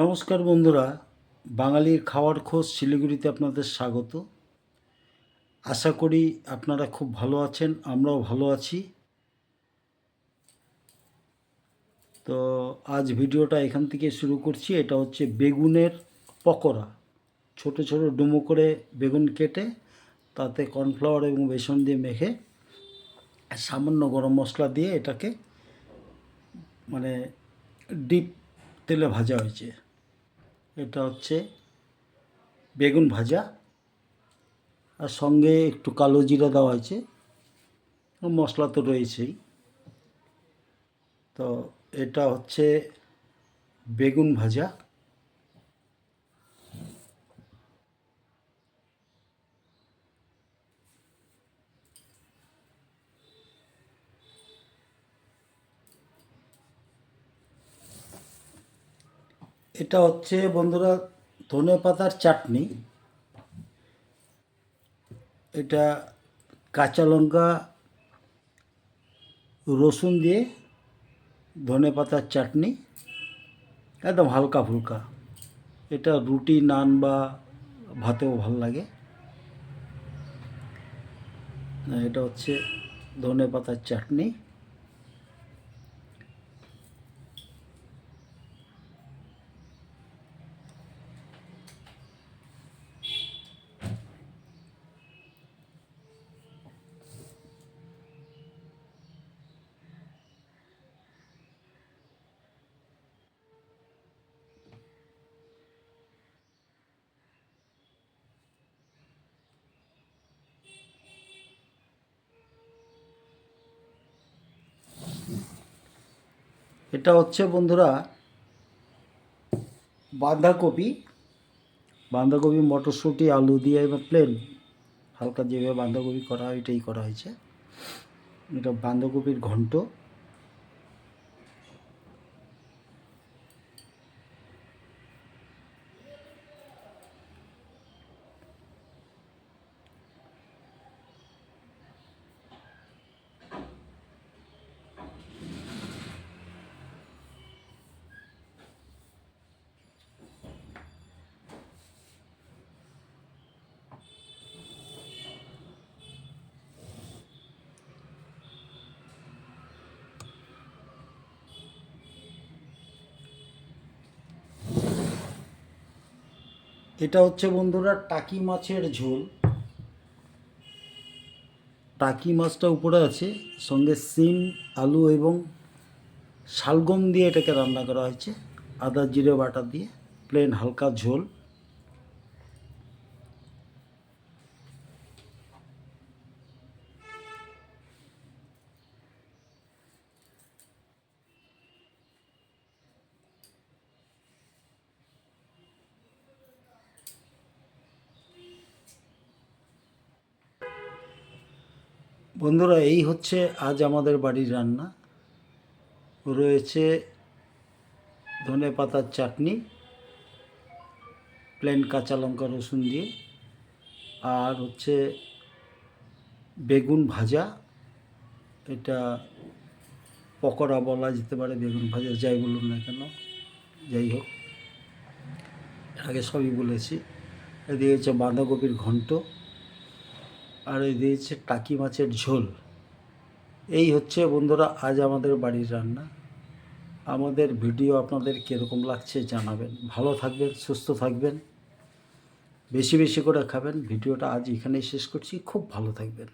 নমস্কার বন্ধুরা, বাঙালির খাওয়ার খোঁজ শিলিগুড়িতে আপনাদের স্বাগত। আশা করি আপনারা খুব ভালো আছেন, আমরাও ভালো আছি। তো আজ ভিডিওটা এখান থেকে শুরু করছি, এটা হচ্ছে বেগুনের পকোড়া। ছোট ছোট ডুমো করে বেগুন কেটে তাতে কর্নফ্লাওয়ার এবং বেসন দিয়ে মেখে সামান্য গরম মশলা দিয়ে এটাকে মানে ডিপ তেলে ভাজা হয়েছে। এটা হচ্ছে বেগুন ভাজা। আর সঙ্গে একটু কালো জিরা দেওয়া হয়েছে। মশলা তো রয়েছেই। তো এটা হচ্ছে বেগুন ভাজা। এটা হচ্ছে বন্ধুরা ধনে পাতার চাটনি। এটা কাঁচা লঙ্কা, রসুন দিয়ে ধনে পাতার চাটনি। একদম হালকা ফুলকা। এটা রুটি, নান বা ভাতেও ভালো লাগে। এটা হচ্ছে ধনে পাতার চাটনি। এটা হচ্ছে বন্ধুরা বাঁধাকপি। বাঁধাকপি, মটরশুঁটি, আলু দিয়ে এবার প্লেন হালকা যেভাবে বাঁধাকপি করা হয়, এটাই করা হয়েছে। এটা বাঁধাকপির ঘন্ট। এটা হচ্ছে বন্ধুরা টাকি মাছের ঝোল। টাকি মাছটা উপরে আছে, সঙ্গে সিম, আলু এবং শালগম দিয়ে এটাকে রান্না করা হয়েছে। আদা, জিরে, বাটা দিয়ে প্লেন হালকা ঝোল। বন্ধুরা, এই হচ্ছে আজ আমাদের বাড়ির রান্না। রয়েছে ধনে পাতার চাটনি, প্লেন কাঁচা লঙ্কা রসুন দিয়ে, আর হচ্ছে বেগুন ভাজা। এটা পকোড়া বলা যেতে পারে, বেগুন ভাজা, যাই বলুন না কেন, যাই হোক। আগে সবই বলেছি। এদিকে হচ্ছে বাঁধাকপির ঘন্ট। আর ওই দিয়েছে টাকি মাছের ঝোল, এই হচ্ছে বন্ধুরা আজ আমাদের বাড়ির রান্না। আমাদের ভিডিও আপনাদের কীরকম লাগছে জানাবেন। ভালো থাকবেন, সুস্থ থাকবেন, বেশি বেশি করে খাবেন। ভিডিওটা আজ এখানেই শেষ করছি। খুব ভালো থাকবেন।